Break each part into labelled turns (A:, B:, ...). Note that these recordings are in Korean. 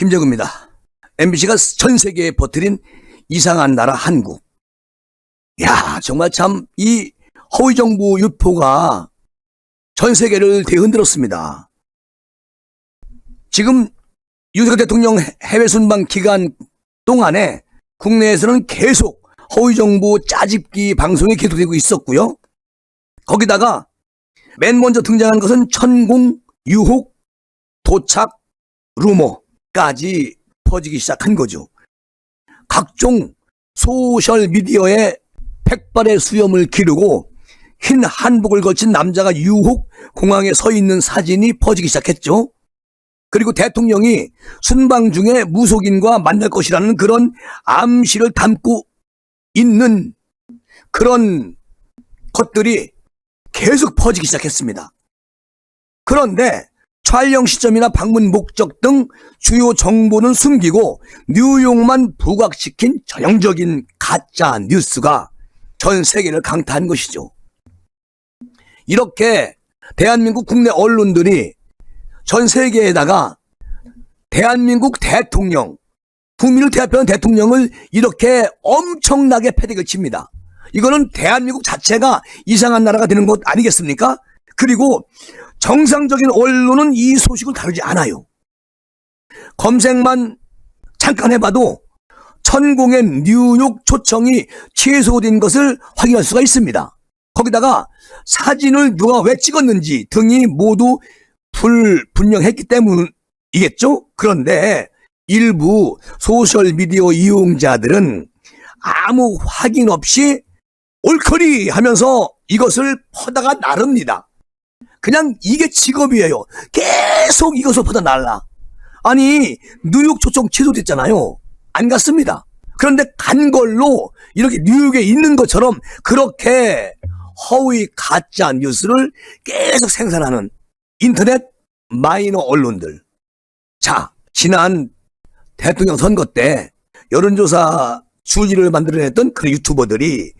A: 김정우입니다. MBC가 전 세계에 퍼뜨린 이상한 나라 한국. 야, 정말 참 이 허위 정보 유포가 전 세계를 대흔들었습니다. 지금 윤석열 대통령 해외 순방 기간 동안에 국내에서는 계속 허위 정보 짜집기 방송이 계속되고 있었고요. 거기다가 맨 먼저 등장한 것은 천공, 유혹, 도착, 루머 까지 퍼지기 시작한 거죠. 각종 소셜 미디어에 백발의 수염을 기르고 흰 한복을 걸친 남자가 유혹 공항에 서 있는 사진이 퍼지기 시작했죠. 그리고 대통령이 순방 중에 무속인과 만날 것이라는 그런 암시를 담고 있는 그런 것들이 계속 퍼지기 시작했습니다. 그런데 촬영 시점이나 방문 목적 등 주요 정보는 숨기고 뉴욕만 부각시킨 전형적인 가짜 뉴스가 전 세계를 강타한 것이죠. 이렇게 대한민국 국내 언론들이 전 세계에다가 대한민국 대통령, 국민을 대표하는 대통령을 이렇게 엄청나게 패대기를 칩니다. 이거는 대한민국 자체가 이상한 나라가 되는 것 아니겠습니까? 그리고 정상적인 언론은 이 소식을 다루지 않아요. 검색만 잠깐 해봐도 천공의 뉴욕 초청이 취소된 것을 확인할 수가 있습니다. 거기다가 사진을 누가 왜 찍었는지 등이 모두 불분명했기 때문이겠죠? 그런데 일부 소셜미디어 이용자들은 아무 확인 없이 옳거리 하면서 이것을 퍼다가 나릅니다. 그냥 이게 직업이에요. 계속 이것을 퍼다 날라. 아니, 뉴욕 초청 취소됐잖아요. 안 갔습니다. 그런데 간 걸로 이렇게 뉴욕에 있는 것처럼 그렇게 허위 가짜 뉴스를 계속 생산하는 인터넷 마이너 언론들. 자, 지난 대통령 선거 때 여론조사 줄기를 만들어냈던 그 유튜버들이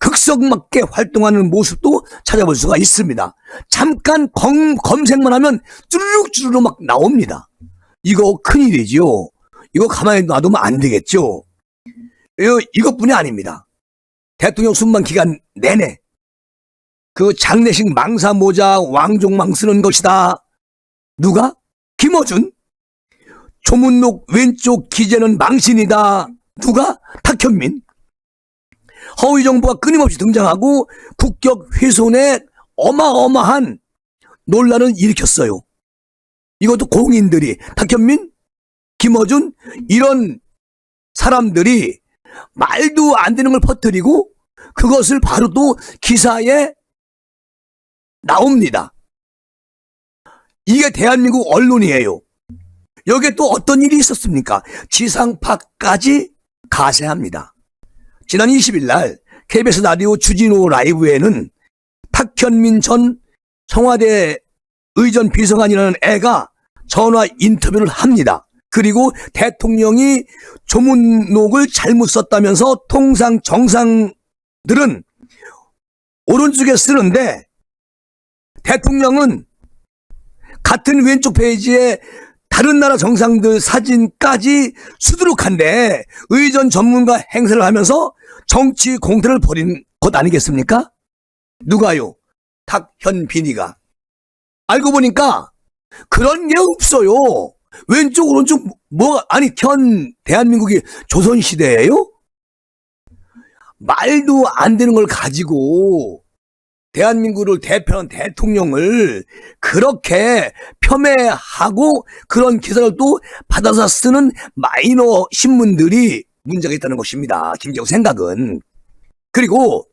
A: 극성맞게 활동하는 모습도 찾아볼 수가 있습니다. 잠깐 검, 검색만 하면 쭈르륵 쭈르륵 막 나옵니다. 이거 큰일이지요. 이거 가만히 놔두면 안 되겠죠. 이거, 이것뿐이 아닙니다. 대통령 순방 기간 내내 그 장례식 망사 모자 왕종망 쓰는 것이다. 누가? 김어준. 조문록 왼쪽 기재는 망신이다. 누가? 탁현민. 허위 정보가 끊임없이 등장하고 국격 훼손에 어마어마한 논란을 일으켰어요. 이것도 공인들이 탁현민, 김어준 이런 사람들이 말도 안 되는 걸 퍼뜨리고 그것을 바로 또 기사에 나옵니다. 이게 대한민국 언론이에요. 여기에 또 어떤 일이 있었습니까? 지상파까지 가세합니다. 지난 20일 날 KBS 라디오 주진우 라이브에는 탁현민 전 청와대 의전 비서관이라는 애가 전화 인터뷰를 합니다. 그리고 대통령이 조문록을 잘못 썼다면서 통상 정상들은 오른쪽에 쓰는데 대통령은 같은 왼쪽 페이지에 다른 나라 정상들 사진까지 수두룩한데 의전 전문가 행세를 하면서 정치 공태를 벌인 것 아니겠습니까? 누가요? 탁현빈이가. 알고 보니까 그런 게 없어요. 왼쪽 오른쪽 뭐가 아니 현 대한민국이 조선시대예요? 말도 안 되는 걸 가지고 대한민국을 대표하는 대통령을 그렇게 폄훼하고 그런 기사를 또 받아서 쓰는 마이너 신문들이 문제가 있다는 것입니다. 김정우 생각은. 그리고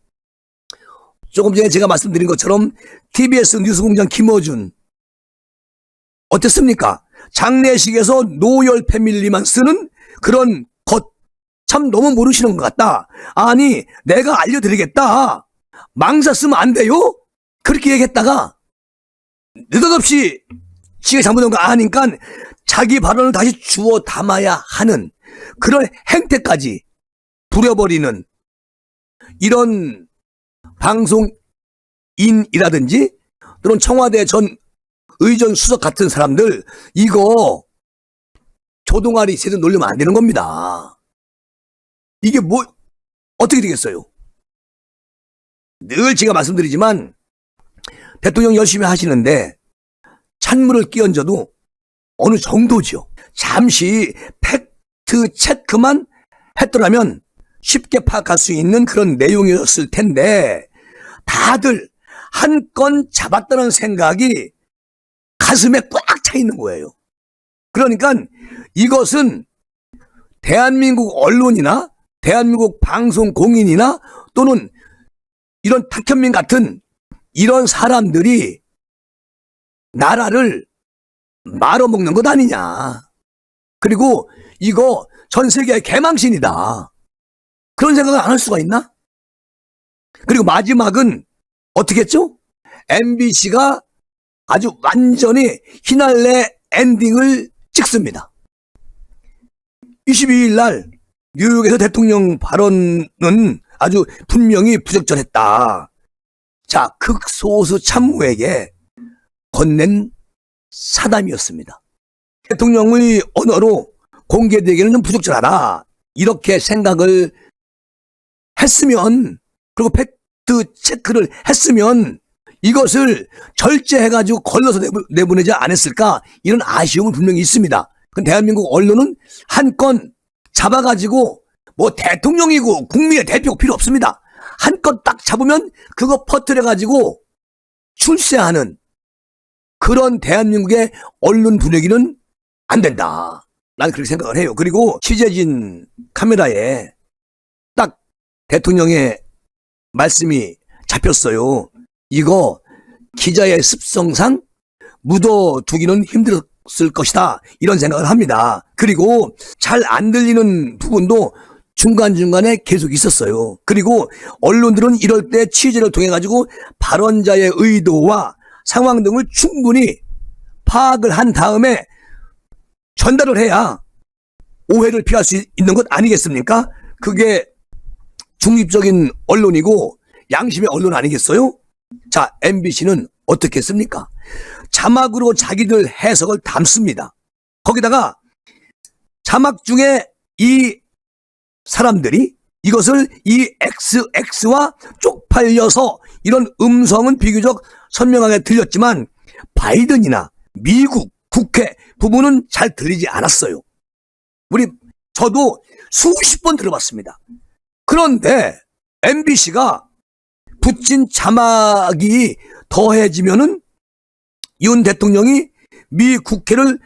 A: 조금 전에 제가 말씀드린 것처럼 TBS 뉴스공장 김어준 어땠습니까? 장례식에서 노열 패밀리만 쓰는 그런 것 참 너무 모르시는 것 같다. 아니 내가 알려드리겠다. 망사 쓰면 안 돼요? 그렇게 얘기했다가 느닷없이 지가 잘못한 거 아니까 자기 발언을 다시 주워 담아야 하는 그런 행태까지 부려버리는 이런 방송인이라든지 또는 청와대 전 의전 수석 같은 사람들 이거 조동아리 세대 놀리면 안 되는 겁니다. 이게 뭐, 어떻게 되겠어요? 늘 제가 말씀드리지만, 대통령 열심히 하시는데, 찬물을 끼얹어도 어느 정도죠. 잠시 팩트 체크만 했더라면 쉽게 파악할 수 있는 그런 내용이었을 텐데, 다들 한 건 잡았다는 생각이 가슴에 꽉 차 있는 거예요. 그러니까 이것은 대한민국 언론이나 대한민국 방송 공인이나 또는 이런 탁현민 같은 이런 사람들이 나라를 말아먹는 것 아니냐. 그리고 이거 전 세계의 개망신이다. 그런 생각을 안 할 수가 있나? 그리고 마지막은 어떻게 했죠? MBC가 아주 완전히 희날레 엔딩을 찍습니다. 22일 날 뉴욕에서 대통령 발언은 아주 분명히 부적절했다. 자, 극소수 참모에게 건넨 사담이었습니다. 대통령의 언어로 공개되기는 좀 부적절하다. 이렇게 생각을 했으면, 그리고 팩트 체크를 했으면 이것을 절제해가지고 걸러서 내보, 내보내지 않았을까? 이런 아쉬움은 분명히 있습니다. 그 대한민국 언론은 한 건 잡아가지고 뭐 대통령이고 국민의 대표가 필요 없습니다. 한 건 딱 잡으면 그거 퍼뜨려가지고 출세하는 그런 대한민국의 언론 분위기는 안 된다. 난 그렇게 생각을 해요. 그리고 취재진 카메라에 딱 대통령의 말씀이 잡혔어요. 이거 기자의 습성상 묻어두기는 힘들었을 것이다. 이런 생각을 합니다. 그리고 잘 안 들리는 부분도 중간중간에 계속 있었어요. 그리고 언론들은 이럴 때 취재를 통해 가지고 발언자의 의도와 상황 등을 충분히 파악을 한 다음에 전달을 해야 오해를 피할 수 있는 것 아니겠습니까? 그게 중립적인 언론이고 양심의 언론 아니겠어요? 자, MBC는 어떻게 했습니까? 자막으로 자기들 해석을 담습니다. 거기다가 자막 중에 이 사람들이 이것을 이 XX와 쪽팔려서 이런 음성은 비교적 선명하게 들렸지만 바이든이나 미국 국회 부분은 잘 들리지 않았어요. 우리 저도 수십 번 들어봤습니다. 그런데 MBC가 붙인 자막이 더해지면은 윤 대통령이 미 국회를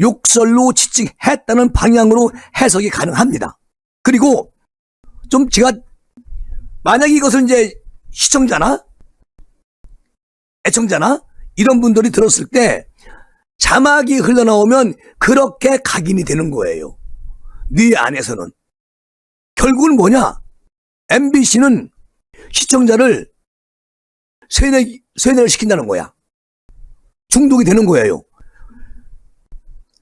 A: 욕설로 지칭했다는 방향으로 해석이 가능합니다. 그리고 좀 제가 만약 이것을 이제 시청자나 애청자나 이런 분들이 들었을 때 자막이 흘러나오면 그렇게 각인이 되는 거예요. 네 안에서는. 결국은 뭐냐? MBC는 시청자를 세뇌, 세뇌를 시킨다는 거야. 중독이 되는 거예요.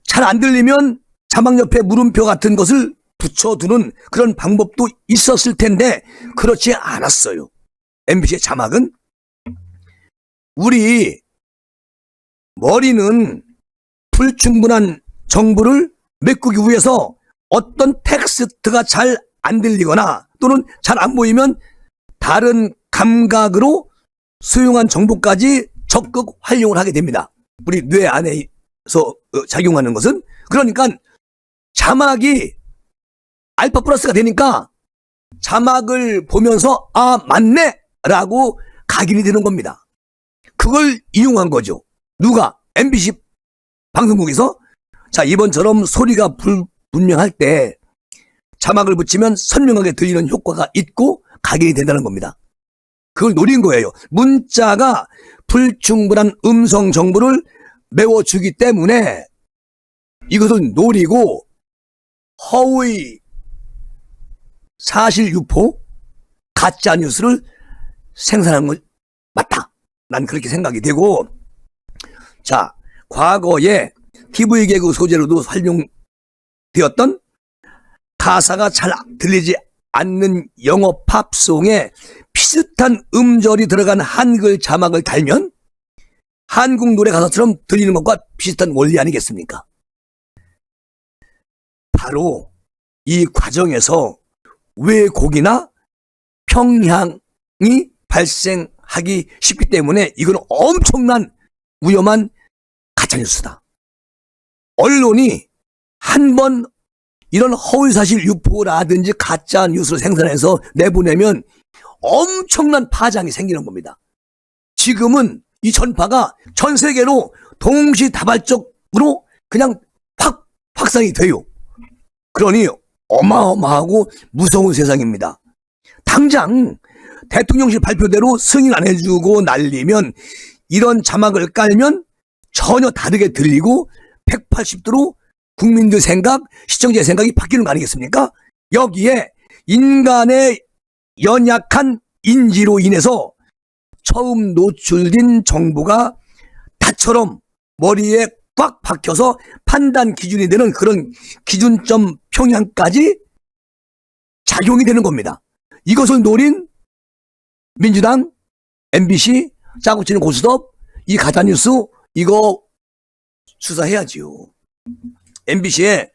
A: 잘 안 들리면 자막 옆에 물음표 같은 것을 붙여두는 그런 방법도 있었을 텐데 그렇지 않았어요. MBC의 자막은 우리 머리는 불충분한 정보를 메꾸기 위해서 어떤 텍스트가 잘 안 들리거나 또는 잘 안 보이면 다른 감각으로 수용한 정보까지 적극 활용을 하게 됩니다. 우리 뇌 안에서 어, 작용하는 것은 그러니까 자막이 알파 플러스가 되니까 자막을 보면서 아 맞네 라고 각인이 되는 겁니다. 그걸 이용한 거죠. 누가? MBC 방송국에서 자 이번처럼 소리가 불 분명할 때 자막을 붙이면 선명하게 들리는 효과가 있고 각인이 된다는 겁니다. 그걸 노린 거예요. 문자가 불충분한 음성 정보를 메워주기 때문에 이것을 노리고 허위 사실 유포 가짜 뉴스를 생산한 건 맞다. 난 그렇게 생각이 되고 자 과거에 TV 개그 소재로도 활용되었던 가사가 잘 들리지 않는 영어 팝송에 비슷한 음절이 들어간 한글 자막을 달면 한국 노래 가사처럼 들리는 것과 비슷한 원리 아니겠습니까? 바로 이 과정에서 왜곡이나 평향이 발생하기 쉽기 때문에 이건 엄청난 위험한 가짜뉴스다. 언론이 한 번 이런 허위사실 유포라든지 가짜 뉴스를 생산해서 내보내면 엄청난 파장이 생기는 겁니다. 지금은 이 전파가 전 세계로 동시다발적으로 그냥 확 확산이 돼요. 그러니 어마어마하고 무서운 세상입니다. 당장 대통령실 발표대로 승인 안 해주고 날리면 이런 자막을 깔면 전혀 다르게 들리고 180도로 국민들 생각, 시청자의 생각이 바뀌는 거 아니겠습니까? 여기에 인간의 연약한 인지로 인해서 처음 노출된 정보가 다처럼 머리에 꽉 박혀서 판단 기준이 되는 그런 기준점 평양까지 작용이 되는 겁니다. 이것을 노린 민주당, MBC, 짜고 치는 고스톱, 이 가짜뉴스, 이거 수사해야지요. MBC의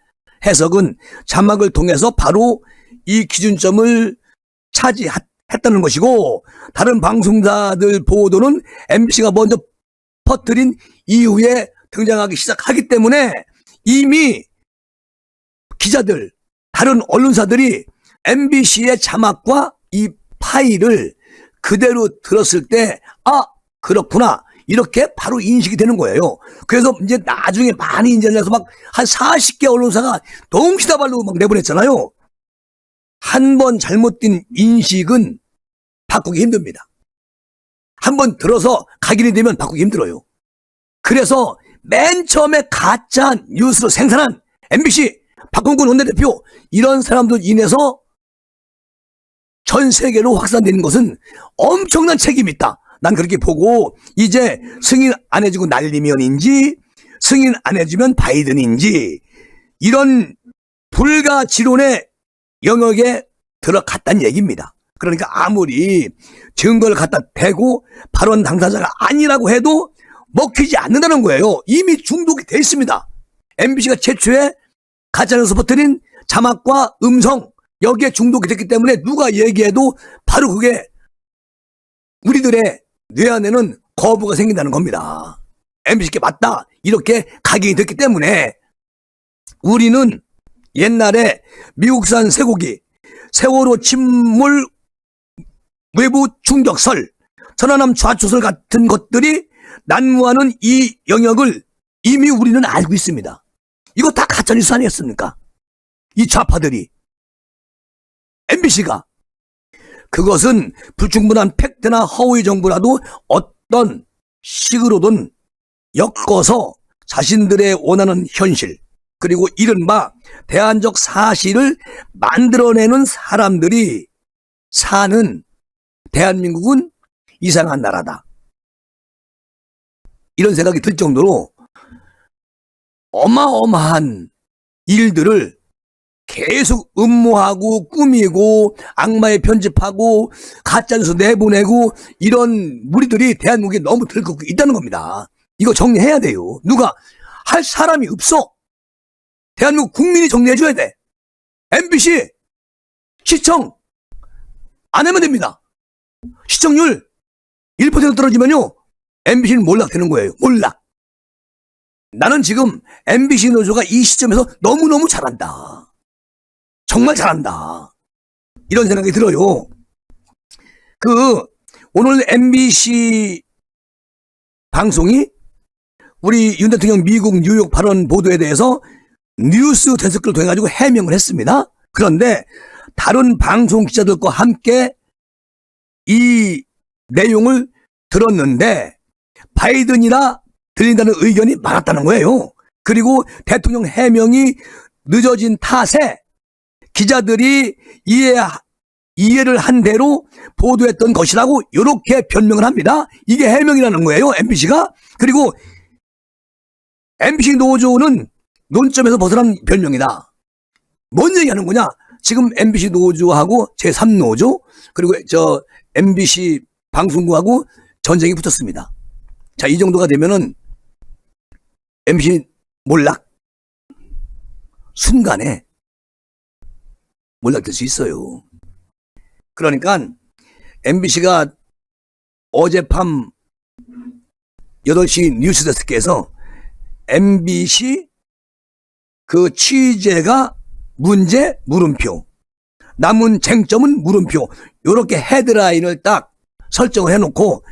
A: 해석은 자막을 통해서 바로 이 기준점을 차지했다는 것이고, 다른 방송사들 보도는 MBC가 먼저 퍼뜨린 이후에 등장하기 시작하기 때문에 이미 기자들, 다른 언론사들이 MBC의 자막과 이 파일을 그대로 들었을 때, 아, 그렇구나. 이렇게 바로 인식이 되는 거예요. 그래서 이제 나중에 많이 인제해서 막 한 40개 언론사가 동시다발로 막 내보냈잖아요. 한 번 잘못된 인식은 바꾸기 힘듭니다. 한 번 들어서 각인이 되면 바꾸기 힘들어요. 그래서 맨 처음에 가짜 뉴스로 생산한 MBC 박홍근 원내대표 이런 사람들 인해서 전 세계로 확산되는 것은 엄청난 책임이 있다. 난 그렇게 보고 이제 승인 안 해주고 날리면인지 승인 안 해주면 바이든인지 이런 불가지론의 영역에 들어갔다는 얘기입니다. 그러니까 아무리 증거를 갖다 대고 발언 당사자가 아니라고 해도 먹히지 않는다는 거예요. 이미 중독이 돼 있습니다. MBC가 최초에 가짜뉴스 퍼뜨린 자막과 음성 여기에 중독이 됐기 때문에 누가 얘기해도 바로 그게 우리들의 뇌 안에는 거부가 생긴다는 겁니다. MBC께 맞다 이렇게 각인이 됐기 때문에 우리는 옛날에 미국산 쇠고기 세월호 침몰 외부 충격설 천안함 좌초설 같은 것들이 난무하는 이 영역을 이미 우리는 알고 있습니다. 이거 다 가짜뉴스 아니었습니까? 이 좌파들이 MBC가 그것은 불충분한 팩트나 허위 정보라도 어떤 식으로든 엮어서 자신들의 원하는 현실 그리고 이른바 대안적 사실을 만들어내는 사람들이 사는 대한민국은 이상한 나라다. 이런 생각이 들 정도로 어마어마한 일들을 계속 음모하고 꾸미고 악마에 편집하고 가짜뉴스 내보내고 이런 무리들이 대한민국에 너무 들고 있다는 겁니다. 이거 정리해야 돼요. 누가 할 사람이 없어. 대한민국 국민이 정리해줘야 돼. MBC 시청 안 하면 됩니다. 시청률 1% 떨어지면요. MBC는 몰락되는 거예요. 몰락. 나는 지금 MBC 노조가 이 시점에서 너무너무 잘한다. 정말 잘한다. 이런 생각이 들어요. 그, 오늘 MBC 방송이 우리 윤 대통령 미국 뉴욕 발언 보도에 대해서 뉴스 데스크를 통해 가지고 해명을 했습니다. 그런데 다른 방송 기자들과 함께 이 내용을 들었는데 바이든이라 들린다는 의견이 많았다는 거예요. 그리고 대통령 해명이 늦어진 탓에 기자들이 이해, 이해를 한 대로 보도했던 것이라고 이렇게 변명을 합니다. 이게 해명이라는 거예요. MBC가. 그리고 MBC 노조는 논점에서 벗어난 별명이다. 뭔 얘기하는 거냐? 지금 MBC 노조하고 제3노조 그리고 저 MBC 방송국하고 전쟁이 붙었습니다. 자, 이 정도가 되면은 MBC 몰락 순간에 몰락될 수 있어요. 그러니까 MBC가 어젯밤 8시 뉴스데스크에서 MBC 그 취재가 문제 물음표 남은 쟁점은 물음표 요렇게 헤드라인을 딱 설정을 해놓고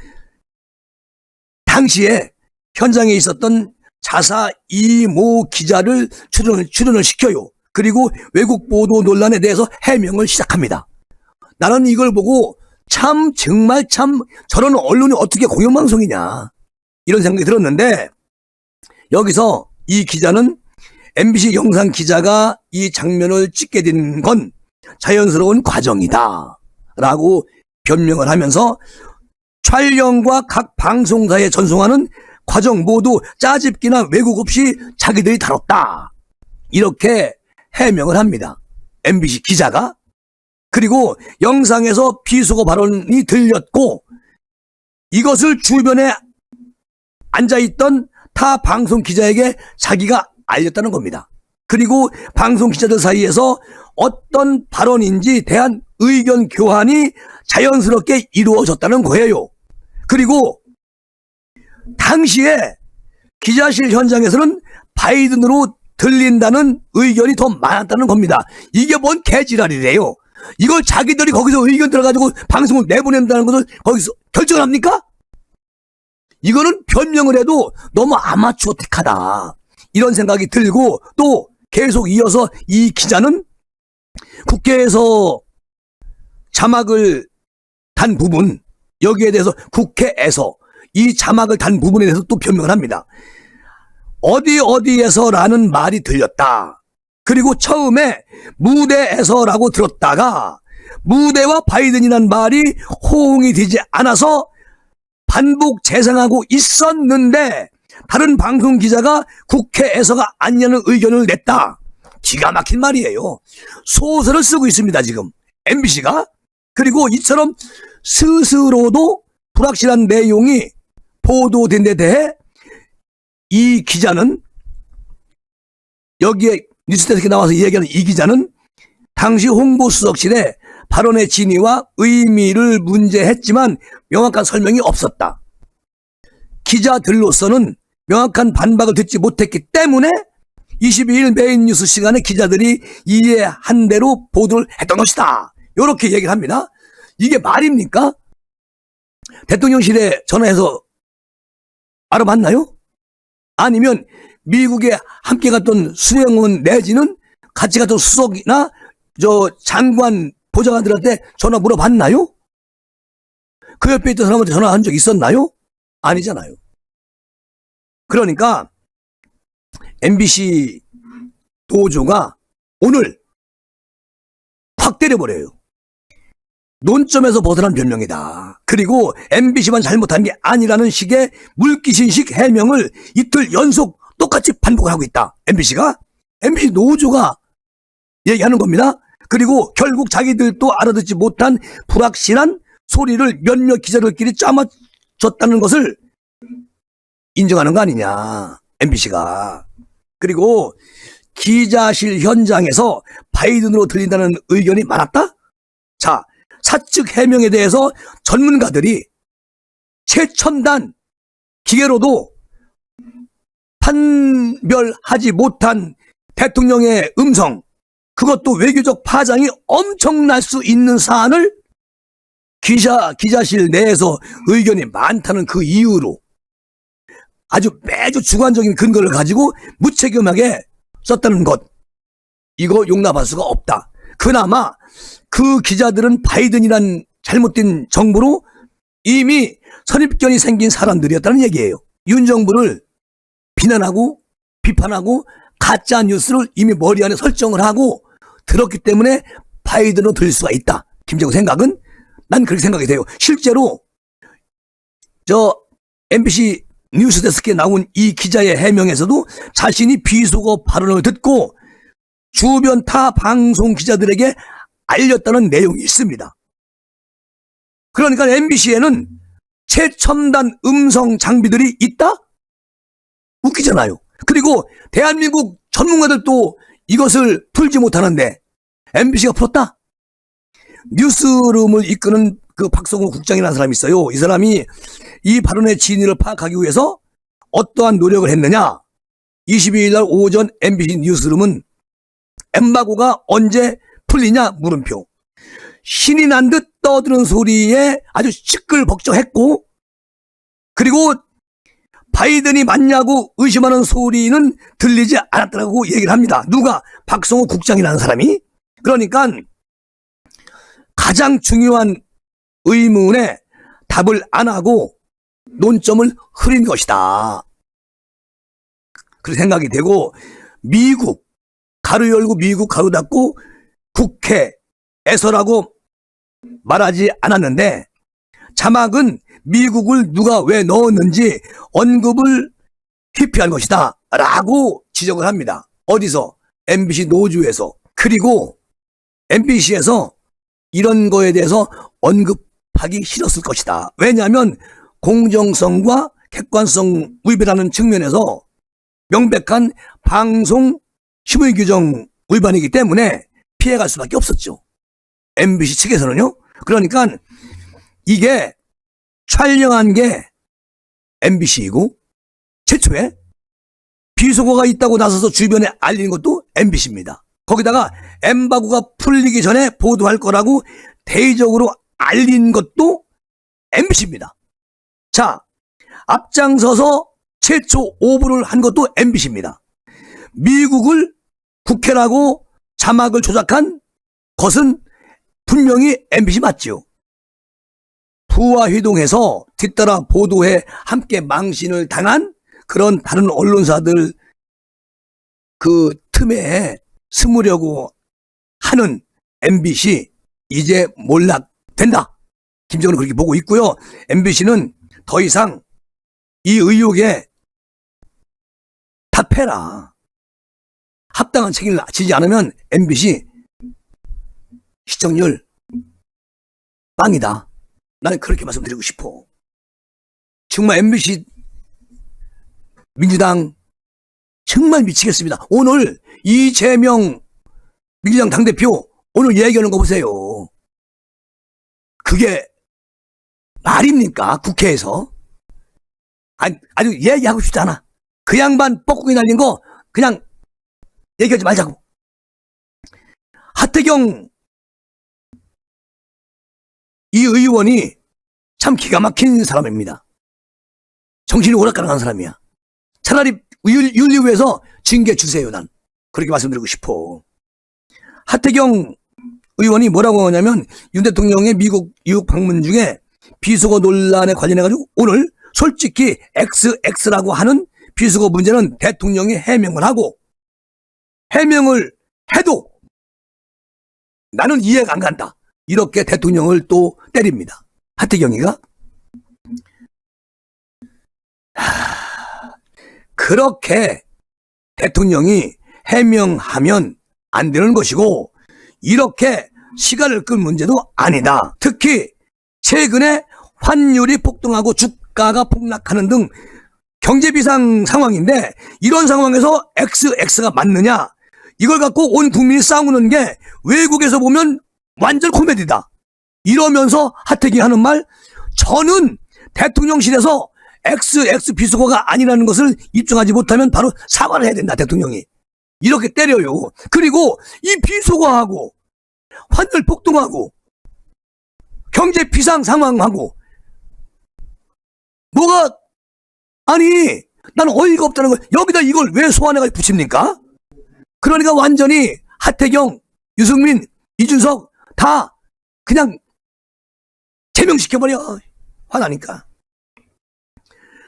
A: 당시에 현장에 있었던 자사 이모 기자를 출연을, 출연을 시켜요. 그리고 외국 보도 논란에 대해서 해명을 시작합니다. 나는 이걸 보고 참 정말 참 저런 언론이 어떻게 공영방송이냐 이런 생각이 들었는데 여기서 이 기자는 MBC 영상 기자가 이 장면을 찍게 된 건 자연스러운 과정이다 라고 변명을 하면서 촬영과 각 방송사에 전송하는 과정 모두 짜집기나 왜곡 없이 자기들이 다뤘다 이렇게 해명을 합니다 MBC 기자가 그리고 영상에서 비속어 발언이 들렸고 이것을 주변에 앉아있던 타 방송 기자에게 자기가 알렸다는 겁니다. 그리고 방송 기자들 사이에서 어떤 발언인지 대한 의견 교환이 자연스럽게 이루어졌다는 거예요. 그리고 당시에 기자실 현장에서는 바이든으로 들린다는 의견이 더 많았다는 겁니다. 이게 뭔 개지랄이래요. 이걸 자기들이 거기서 의견 들어가지고 방송을 내보낸다는 것을 거기서 결정을 합니까? 이거는 변명을 해도 너무 아마추어틱하다. 이런 생각이 들고 또 계속 이어서 이 기자는 국회에서 자막을 단 부분 여기에 대해서 국회에서 이 자막을 단 부분에 대해서 또 변명을 합니다. 어디 어디에서라는 말이 들렸다. 그리고 처음에 무대에서라고 들었다가 무대와 바이든이란 말이 호응이 되지 않아서 반복 재생하고 있었는데 다른 방송 기자가 국회에서가 아니냐는 의견을 냈다. 기가 막힌 말이에요. 소설을 쓰고 있습니다, 지금. MBC가. 그리고 이처럼 스스로도 불확실한 내용이 보도된 데 대해 이 기자는 여기에 뉴스데스크에 나와서 얘기하는 이 기자는 당시 홍보수석실에 발언의 진위와 의미를 문제했지만 명확한 설명이 없었다. 기자들로서는 명확한 반박을 듣지 못했기 때문에 22일 메인 뉴스 시간에 기자들이 이해한 대로 보도를 했던 것이다. 이렇게 얘기를 합니다. 이게 말입니까? 대통령실에 전화해서 알아봤나요? 아니면 미국에 함께 갔던 수행원 내지는 같이 갔던 수석이나 저 장관 보좌관들한테 전화 물어봤나요? 그 옆에 있던 사람한테 전화한 적 있었나요? 아니잖아요. 그러니까 MBC 도조가 오늘 확 때려버려요. 논점에서 벗어난 변명이다. 그리고 MBC만 잘못한 게 아니라는 식의 물귀신식 해명을 이틀 연속 똑같이 반복을 하고 있다. MBC가 MBC 노조가 얘기하는 겁니다. 그리고 결국 자기들도 알아듣지 못한 불확실한 소리를 몇몇 기자들끼리 짜맞췄다는 것을 인정하는 거 아니냐. MBC가. 그리고 기자실 현장에서 바이든으로 들린다는 의견이 많았다? 자, 사측 해명에 대해서 전문가들이 최첨단 기계로도 판별하지 못한 대통령의 음성, 그것도 외교적 파장이 엄청날 수 있는 사안을 기자, 기자실 내에서 의견이 많다는 그 이유로 아주 매주 주관적인 근거를 가지고 무책임하게 썼다는 것. 이거 용납할 수가 없다. 그나마 그 기자들은 바이든이란 잘못된 정부로 이미 선입견이 생긴 사람들이었다는 얘기예요. 윤 정부를 비난하고 비판하고 가짜 뉴스를 이미 머리 안에 설정을 하고 들었기 때문에 바이든으로 들 수가 있다. 김정은 생각은 난 그렇게 생각이 돼요. 실제로 저 MBC 뉴스데스크에 나온 이 기자의 해명에서도 자신이 비속어 발언을 듣고 주변 타 방송 기자들에게 알렸다는 내용이 있습니다. 그러니까 MBC에는 최첨단 음성 장비들이 있다? 웃기잖아요. 그리고 대한민국 전문가들도 이것을 풀지 못하는데 MBC가 풀었다. 뉴스룸을 이끄는 그 박성호 국장이라는 사람이 있어요. 이 사람이 이 발언의 진위를 파악하기 위해서 어떠한 노력을 했느냐? 22일 날 오전 MBC 뉴스룸은 엠바고가 언제 풀리냐 물음표. 신이 난 듯 떠드는 소리에 아주 시끌벅적했고 그리고 바이든이 맞냐고 의심하는 소리는 들리지 않았다고 얘기를 합니다. 누가? 박성호 국장이라는 사람이. 그러니까 가장 중요한 의문에 답을 안 하고 논점을 흐린 것이다. 그런 생각이 되고 미국 가로 열고 미국 가로 닫고 국회에서라고 말하지 않았는데 자막은 미국을 누가 왜 넣었는지 언급을 회피한 것이다 라고 지적을 합니다. 어디서? MBC 노조에서 그리고 MBC에서 이런 거에 대해서 언급하기 싫었을 것이다. 왜냐하면 공정성과 객관성 위배라는 측면에서 명백한 방송 심의 규정 위반이기 때문에 피해갈 수밖에 없었죠. MBC 측에서는요. 그러니까 이게 촬영한 게 MBC이고 최초에 비속어가 있다고 나서서 주변에 알리는 것도 MBC입니다. 거기다가 엠바고가 풀리기 전에 보도할 거라고 대의적으로 알린 것도 MBC입니다. 자, 앞장서서 최초 오보를 한 것도 MBC입니다. 미국을 국회라고 자막을 조작한 것은 분명히 MBC 맞지요. 부와 회동해서 뒤따라 보도에 함께 망신을 당한 그런 다른 언론사들 그 틈에 숨으려고 하는 MBC 이제 몰락된다. 김정은은 그렇게 보고 있고요. MBC는 더 이상 이 의혹에 답해라. 합당한 책임을 지지 않으면 MBC 시청률 빵이다. 나는 그렇게 말씀드리고 싶어. 정말 MBC 민주당 정말 미치겠습니다. 오늘 이재명 민주당 당대표 오늘 얘기하는 거 보세요. 그게 말입니까? 국회에서? 아니, 아주 얘기하고 싶지 않아. 그 양반 뻐꾸기 날린 거 그냥 얘기하지 말자고. 하태경 이 의원이 참 기가 막힌 사람입니다. 정신이 오락가락한 사람이야. 차라리 윤- 윤리위에서 징계 주세요, 난. 그렇게 말씀드리고 싶어. 하태경 의원이 뭐라고 하냐면 윤 대통령의 미국 이국 방문 중에 비속어 논란에 관련해가지고 오늘 솔직히 XX라고 하는 비속어 문제는 대통령이 해명을 하고 해명을 해도 나는 이해가 안 간다. 이렇게 대통령을 또 때립니다. 하태경이가 하, 그렇게 대통령이 해명하면 안 되는 것이고 이렇게 시간을 끌 문제도 아니다. 특히 최근에 환율이 폭등하고 주가가 폭락하는 등 경제 비상 상황인데 이런 상황에서 XX가 맞느냐? 이걸 갖고 온 국민이 싸우는 게 외국에서 보면 완전 코미디다. 이러면서 하태기 하는 말 저는 대통령실에서 XX 비속어가 아니라는 것을 입증하지 못하면 바로 사과를 해야 된다 대통령이 이렇게 때려요. 그리고 이 비속어하고 환율 폭등하고 경제 비상 상황하고 뭐가 아니 나는 어이가 없다는 걸 여기다 이걸 왜 소환해가 붙입니까? 그러니까 완전히 하태경, 유승민, 이준석 다 그냥 제명시켜버려 화나니까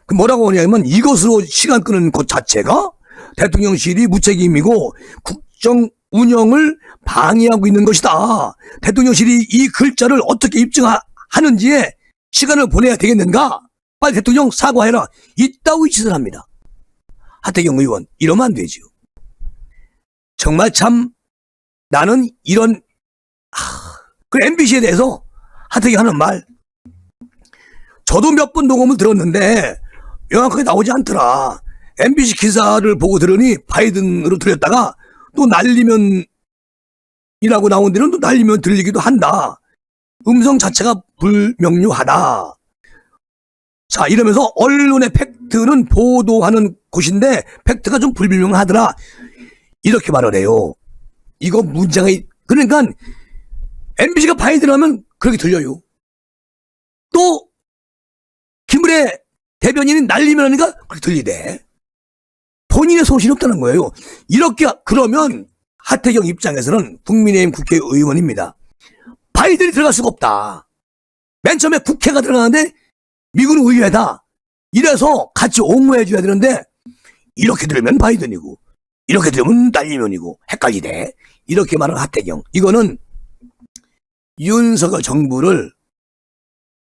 A: 그 뭐라고 하냐면 이것으로 시간 끄는 것 자체가 대통령실이 무책임이고 국정 운영을 방해하고 있는 것이다. 대통령실이 이 글자를 어떻게 입증하는지에 시간을 보내야 되겠는가? 빨리 대통령 사과해라. 이따위 짓을 합니다. 하태경 의원 이러면 안 되지요. 정말 참 나는 이런 그 MBC에 대해서 하태경 하는 말 저도 몇 번 녹음을 들었는데 명확하게 나오지 않더라. MBC 기사를 보고 들으니 바이든으로 들렸다가 또 날리면 이라고 나온 데는 또 날리면 들리기도 한다. 음성 자체가 불명료하다. 자, 이러면서 언론의 팩트는 보도하는 곳인데 팩트가 좀 불명하더라. 이렇게 말을 해요. 이거 문제가, 있- 그러니까 MBC가 파이들 하면 그렇게 들려요. 또, 김은혜 대변인이 날리면 하니까 그렇게 들리대. 본인의 소신이 없다는 거예요. 이렇게, 그러면 하태경 입장에서는 국민의힘 국회의원입니다. 바이든이 들어갈 수가 없다. 맨 처음에 국회가 들어가는데 미군 의회다. 이래서 같이 옹호해줘야 되는데 이렇게 들으면 바이든이고 이렇게 들으면 날리면이고 헷갈리대. 이렇게 말하는 하태경. 이거는 윤석열 정부를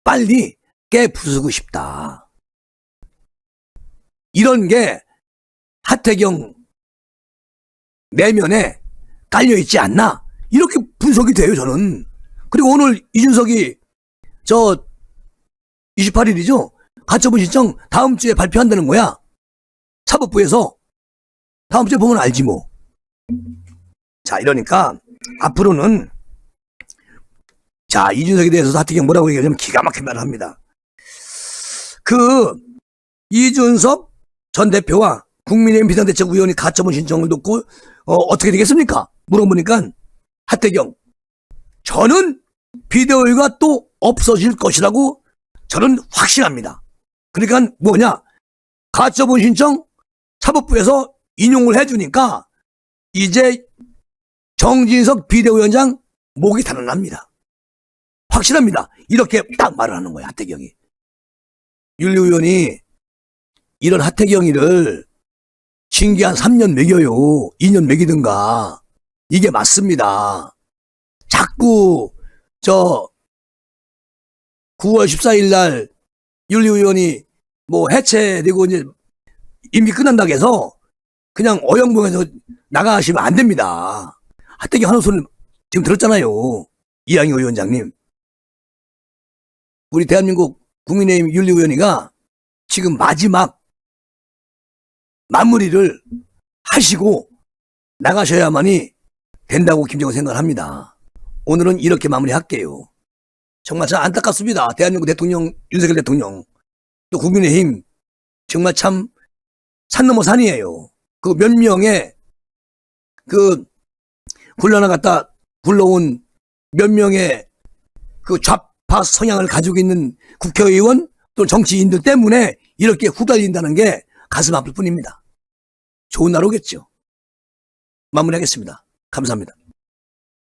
A: 빨리 깨 부수고 싶다. 이런 게 하태경 내면에 깔려있지 않나? 이렇게 분석이 돼요, 저는. 그리고 오늘 이준석이 저 28일이죠? 가처분 신청 다음 주에 발표한다는 거야. 사법부에서. 다음 주에 보면 알지 뭐. 자, 이러니까 앞으로는 자, 이준석에 대해서 하태경 뭐라고 얘기하냐면 기가 막힌 말을 합니다. 그 이준석 전 대표와 국민의힘 비상대책위원회 가처분 신청을 놓고 어, 어떻게 되겠습니까? 물어보니까 하태경 저는 비대위가 또 없어질 것이라고 저는 확신합니다. 그러니까 뭐냐 가처분 신청 사법부에서 인용을 해주니까 이제 정진석 비대위원장 목이 달아납니다. 확실합니다. 이렇게 딱 말을 하는 거예요. 하태경이. 윤리 의원이 이런 하태경이를 징계 한 3년 매겨요. 2년 매기든가. 이게 맞습니다. 자꾸 저 9월 14일 날 윤리 의원이 뭐 해체되고 이제 임기 끝난다고 해서 그냥 어영부에서 나가시면 안 됩니다. 하는 소리는 지금 들었잖아요. 이양희 의원장님. 우리 대한민국 국민의힘 윤리위원회가 지금 마지막 마무리를 하시고 나가셔야만이 된다고 김정은 생각을 합니다. 오늘은 이렇게 마무리할게요. 정말 참 안타깝습니다. 대한민국 대통령 윤석열 대통령 또 국민의힘 정말 참 산 넘어 산이에요. 그 몇 명의 그 굴러나 갔다 굴러온 몇 명의 그 좌파 성향을 가지고 있는 국회의원 또 정치인들 때문에 이렇게 후달린다는 게 가슴 아플 뿐입니다. 좋은 날 오겠죠. 마무리하겠습니다. 감사합니다.